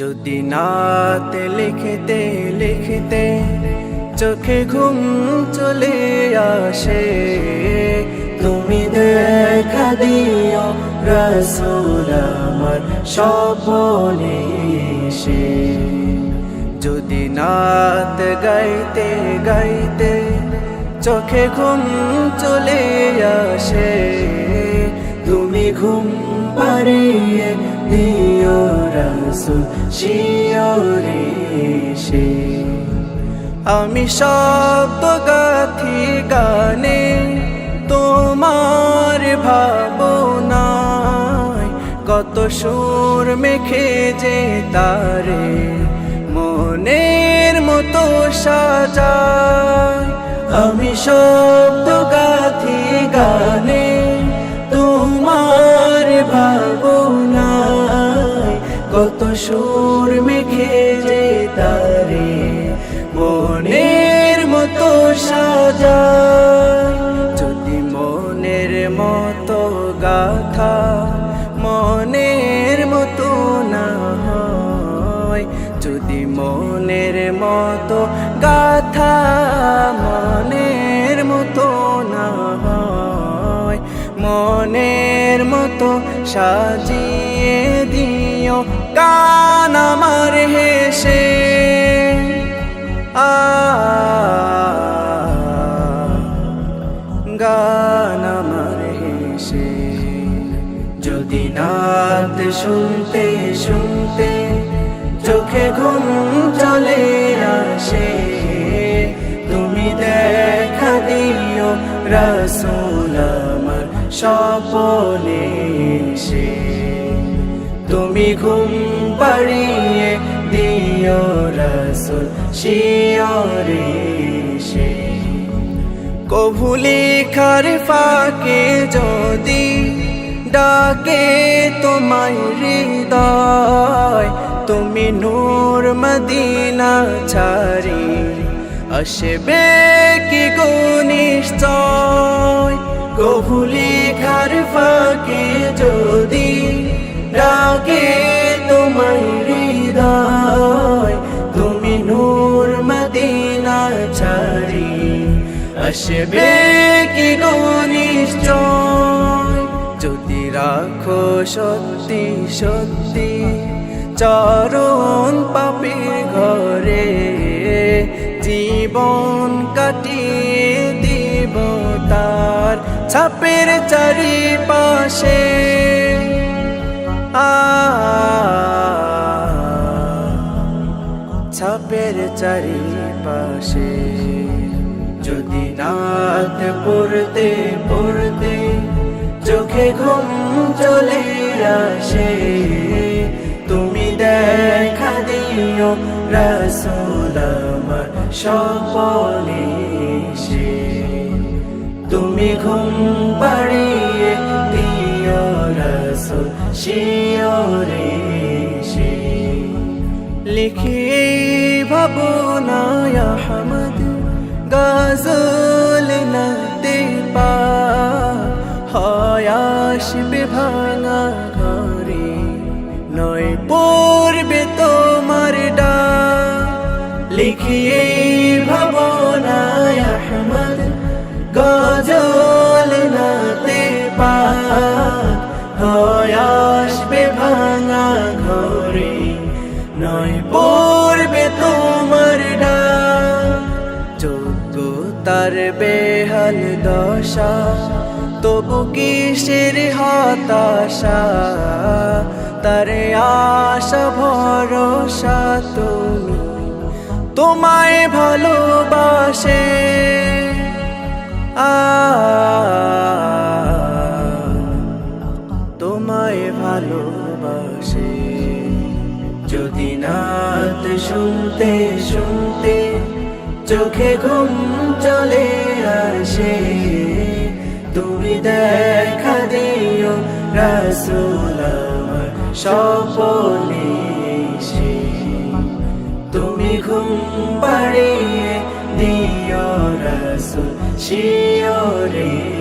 যদি নাতে লিখতে লিখতে চোখে ঘুম চলে আসে, তুমি দেখা দিও রসুল আমার স্বপনে এসে। যদি নাত গাইতে গাইতে চোখে ঘুম চলে আসে, তুমি ঘুম পারিয়ে দিও রসুল আমি শব্দ গাথি গানে তোমার ভাবনায় কত সুর মেখে যে তারে মনের মতো সাজায়। আমি শব্দ গাথি গানে সুর মেখে যে তারে মনের মতো সাজায়। যদি মনের মতো গাথা মনের মতো না যদি মনের মতো গাথা মনের মনের মতো সাজিয়ে দিও, গান আমার হেসে। আ, গান আমার হেসে। যদি নাত শুনতে শুনতে চোখে ঘুম চলে দিও রসুল স্বপনে এসে, তুমি ঘুম পাড়িয়ে দিও রসুল শিয়রে সে কভুলি খার ফাঁকে যদি ডাকে তোমায় হৃদয়, তুমি নূর মদিনা ছাড়ি আসবে কি নিশ্চয়? কভুলি খার ফাঁকে যদি ডাকে তোমায় হৃদয়, তুমি নূর মদিনা ছাড়ি। আসবে কি নিশ্চয়? যদি রাখো সত্যি সত্যি, চরণ পাপির ঘরে জীবন কাটিয়ে দিব তার ছাপের চারিপাশে। আ, ছাপের চারিপাশে। যদি রাত পড়তে পড়তে চোখে ঘুম চলে আসে, তুমি দেখা দিও রসুল আমার স্বপনে সে তুমি ঘুম পাড়িয়ে দিও রসুল শিয়রে সে লিখি ভাবনায় হামদ গাজল লিখিয়ে ভাবনায় আহমদ গজল নাতে পা হয় আসবে ভাঙা ঘরে, নয় পড়বে তোমার যোগ্য তার বেহাল দশা, তবু কিসের হতাশা? তার আশা ভরসা তোমায় ভালোবাসে। আ, তোমায় ভালোবাসে। যদি নাত শুনতে শুনতে চোখে ঘুম চলে আসে, তুমি দেখা দিও রসুল এসে পাড়িয়ে দিও রসুল শিয়রে